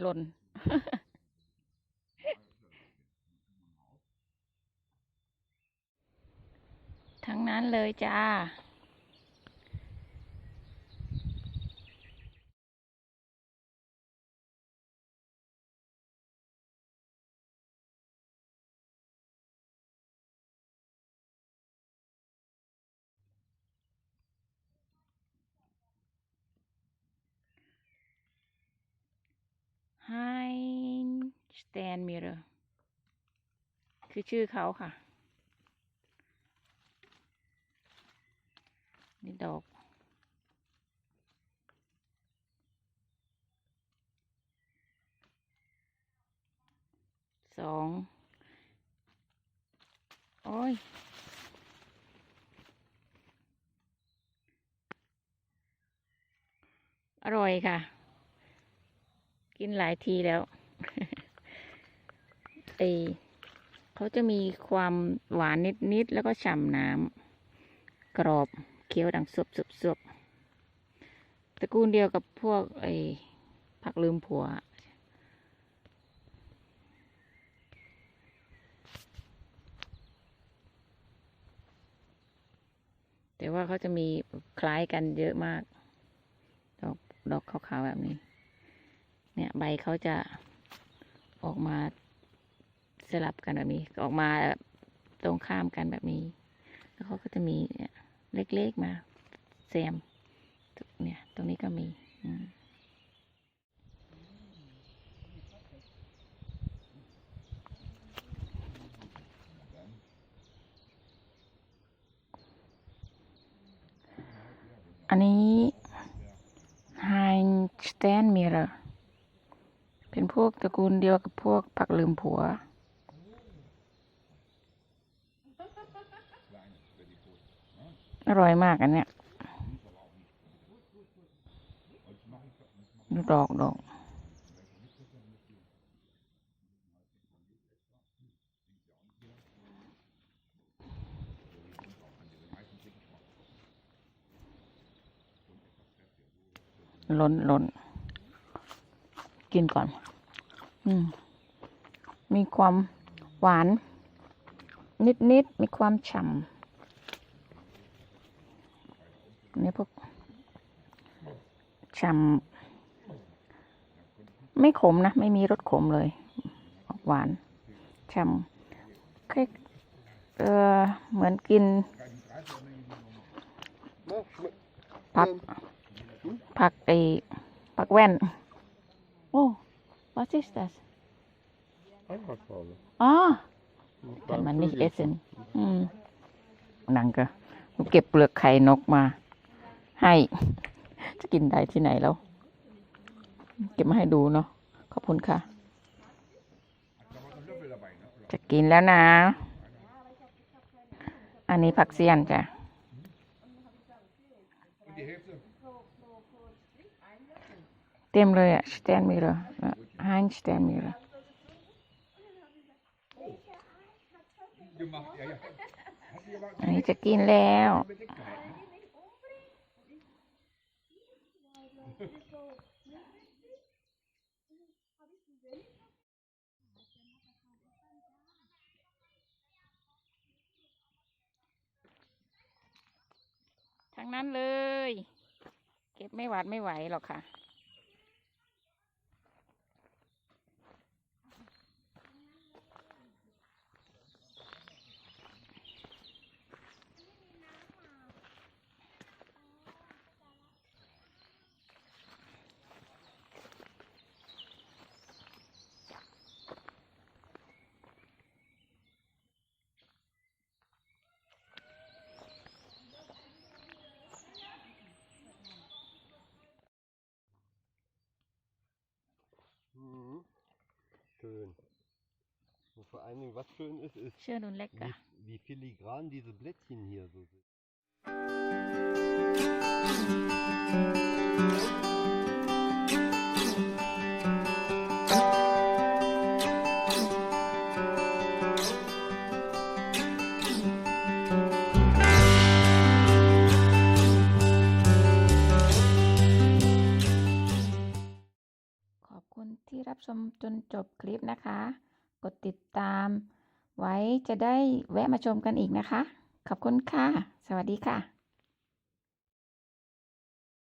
หล่นทั้งนั้นเลยจ้า Stand Mirror คือชื่อเขาค่ะ นี่ดอก สอง โอ้ยอร่อยค่ะ กินหลายทีแล้ว เอเขาจะมีความหวานนิด ๆ แล้วก็ฉ่ำน้ำกรอบเคี้ยวดังสบสบสบตระกูลเดียวกับพวกไอ้ผักลืมผัว แต่ว่าเขาจะมีคล้ายกันเยอะมาก ดอกดอกขาวๆแบบนี้ เนี่ยใบเขาจะออกมา สลับกันแบบนี้ออกมาแบบตรงข้ามกันแบบนี้ แล้วเขาก็จะมีเนี่ยเล็กๆมาแซมเนี่ยตรงนี้ก็มีอืมอันนี้ไฮสแตนมิเรอร์เป็นพวกตระกูลเดียวกับพวกผักลืมผัว อร่อยมากอันเนี้ยดอกดอกล้นล้นกินก่อน อืม มีความหวาน นิดนิดๆ มีความฉ่ำนี่พวกฉ่ำไม่ขมนะ ไม่มีรสขมเลย ออกหวานฉ่ำคล้ายเออเหมือนกิน ผัก ผักไอผักแว่น โอ้ what is that Einhornfarbe. อ๋อ แต่มันไม่เอเซนอืมนังก็เก็บเปลือกไข่นกมา ให้ จะกินได้ที่ไหนแล้ว เก็บมาให้ดูเนาะขอบคุณค่ะ จะกินแล้วนะ อันนี้ผักเสียนจ้ะเต็มเลยอะสแตนมิเรอร์ไฮน์สแตนมิเรอ อันนี้จะกินแล้วทั้งนั้นเลย เก็บไม่หวาดไม่ไหวหรอกค่ะ Mhm. Schön. Und vor allen Dingen, was schön ist, ist, เชื่อนุนเล็ก wie, อะ wie filigran diese Blättchen hier so sind. ขอบคุณคนที่รับชมจนจบคลิปนะคะ กดติดตาม ไว้จะได้แวะมาชมกันอีกนะคะ ขอบคุณค่ะ สวัสดีค่ะ